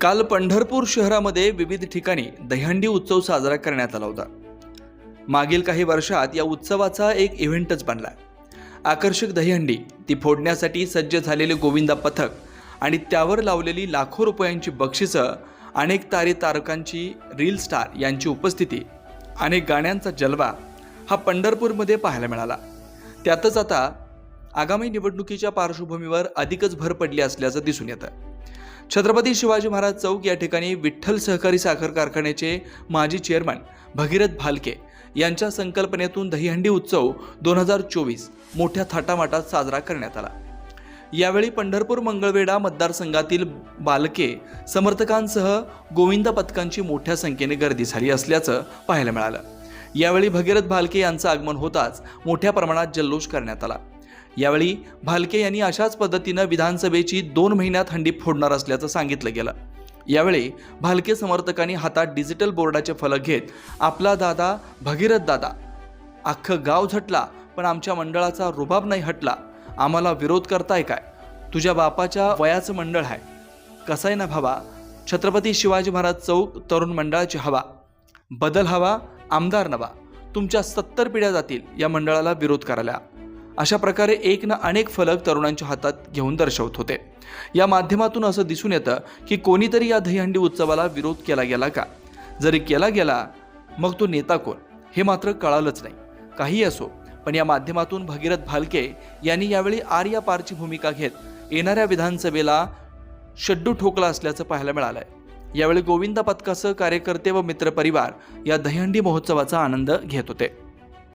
काल पंढरपूर शहरामध्ये विविध ठिकाणी दहीहंडी उत्सव साजरा करण्यात आला होता. मागील काही वर्षात या उत्सवाचा एक इव्हेंटच बनला. आकर्षक दहीहंडी ती फोडण्यासाठी सज्ज झालेले गोविंदा पथक आणि त्यावर लावलेली लाखो रुपयांची बक्षिसं अनेक तारे तारकांची रील स्टार यांची उपस्थिती अनेक गाण्यांचा जलवा हा पंढरपूरमध्ये पाहायला मिळाला. त्यातच आता आगामी निवडणुकीच्या पार्श्वभूमीवर अधिकच भर पडली असल्याचं दिसून येतं. छत्रपती शिवाजी महाराज चौक या ठिकाणी विठ्ठल सहकारी साखर कारखान्याचे माजी चेअरमन भगीरथ भालके यांच्या संकल्पनेतून दहीहंडी उत्सव दोन हजार चोवीस मोठ्या थाटामाटात साजरा करण्यात आला. यावेळी पंढरपूर मंगळवेढा मतदारसंघातील बालके समर्थकांसह गोविंद पथकांची मोठ्या संख्येने गर्दी झाली असल्याचं पाहायला मिळालं. यावेळी भगीरथ भालके यांचं आगमन होताच मोठ्या प्रमाणात जल्लोष करण्यात आला. यावेळी भालके यांनी अशाच पद्धतीनं विधानसभेची दोन महिन्यात हंडी फोडणार असल्याचं सांगितलं गेलं. यावेळी भालके समर्थकांनी हातात डिजिटल बोर्डाचे फलक घेत आपला दादा भगीरथ दादा अख्खं गाव झटला पण आमच्या मंडळाचा रुबाब नाही हटला. आम्हाला विरोध करताय काय? तुझ्या बापाच्या वयाचं मंडळ आहे. कसं आहे ना भावा? छत्रपती शिवाजी महाराज चौक तरुण मंडळाची हवा. बदल हवा आमदार नवा. तुमच्या सत्तर पिढ्या जातील या मंडळाला विरोध करायला. अशा प्रकारे एक ना अनेक फलक तरुणांच्या हातात घेऊन दर्शवत होते. या माध्यमातून असं दिसून येतं की कोणीतरी या दहीहंडी उत्सवाला विरोध केला गेला का? जरी केला गेला मग तो नेता कोण? हे मात्र कळालंच नाही. काही असो पण या माध्यमातून भगीरथ भालके यांनी यावेळी आर्या पारची भूमिका घेत येणाऱ्या विधानसभेला शड्डू ठोकला असल्याचं पाहायला मिळालंय. यावेळी गोविंदा पथकासह कार्यकर्ते व मित्रपरिवार या दहीहंडी महोत्सवाचा आनंद घेत होते.